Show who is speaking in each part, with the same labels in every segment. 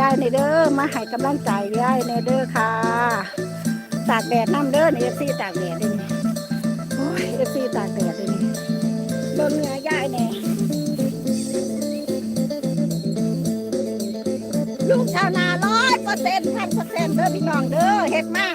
Speaker 1: ยายในเด้อมาให้กำลังใจยายในเด้อค่ะตากแดดน้ำเด้อเอฟซีตากแดดเลยโอ้ยเอฟซีตากแดดเลยโดนเนือยายแน่ลูกชาวนาร้อยเปอร์เซ็นต์พันเปอร์เซ็นต์เด้อพี่น้องเด้อเฮ็ดมา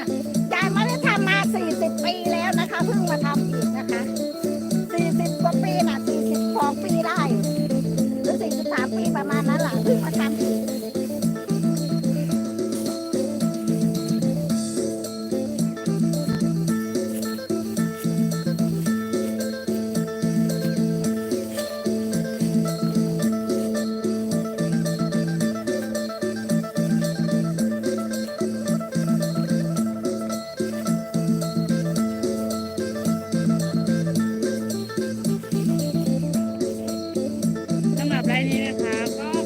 Speaker 1: ับรา
Speaker 2: ยนี้นะคะก็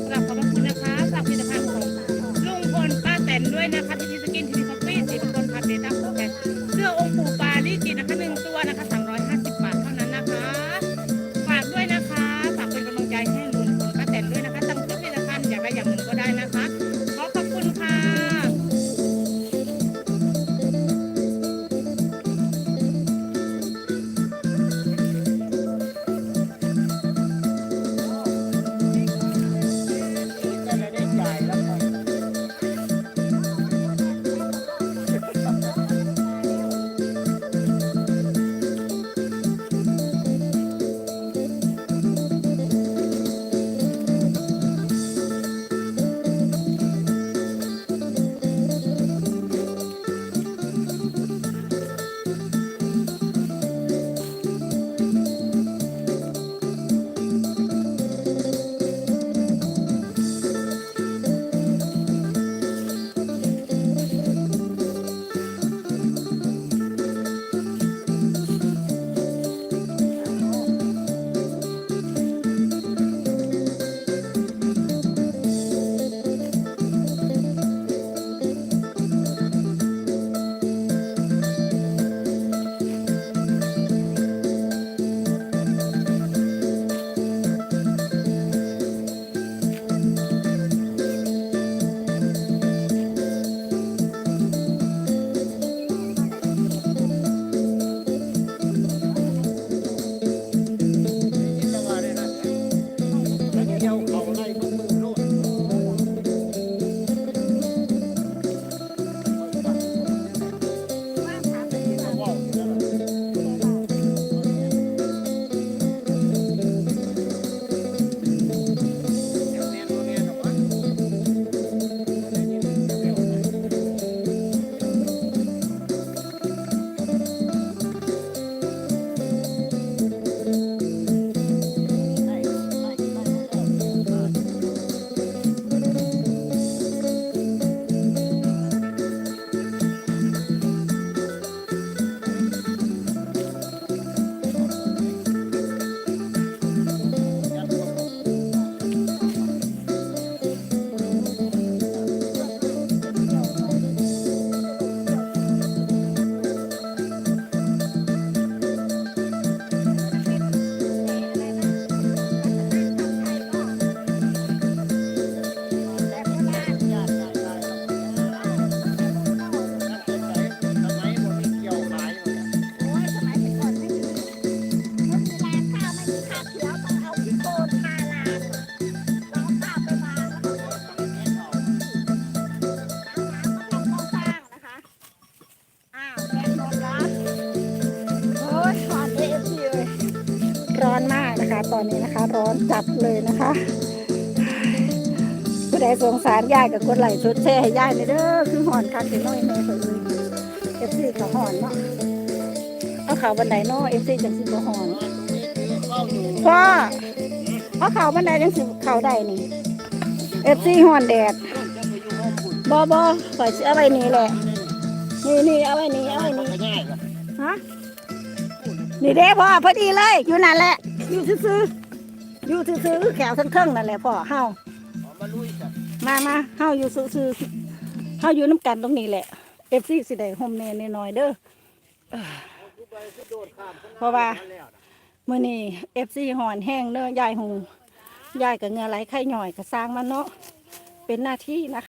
Speaker 2: ตอนนี้นะคะ
Speaker 1: ร้อนจัดเลยนะคะผู้ใดสงสารยายกับกดไลชดแชร์ให้ยายเลยเด้อคือหอนคักถึงน้อยแม่เผยเอฟซีเขาหอนเนาะเอาเขาวบันไดเนาะเอฟซีจังสิบ่หอนพ่อเอาเขาวบันไดจังสิเขาได้นี่เอฟซีหอนแดดบอบอข่อยสิเอาไว้นี่แหละนี่นี่เอาไว้นี่เอาไว้นี่ฮะนี่เด้พ่อพอดีเลยอยู่นั่นแหละ อยู่ซื้อๆอยู่ซื้อๆแขวทั้งเครื่องนั่นแหละพ่อเฮามามาเฮาอยู่ซื้อๆเฮาอยู่น้ำกันตรงนี้แหละเอฟซีสิได้โฮมเน่น้อยๆเด้อเพราะว่ามื่อนี้เอฟซีหอนแห้งเน้อยายหูยายกับเหงือไหลไข่หน่อยก็สร้างมันเนาะเป็นหน้าที่นะคะ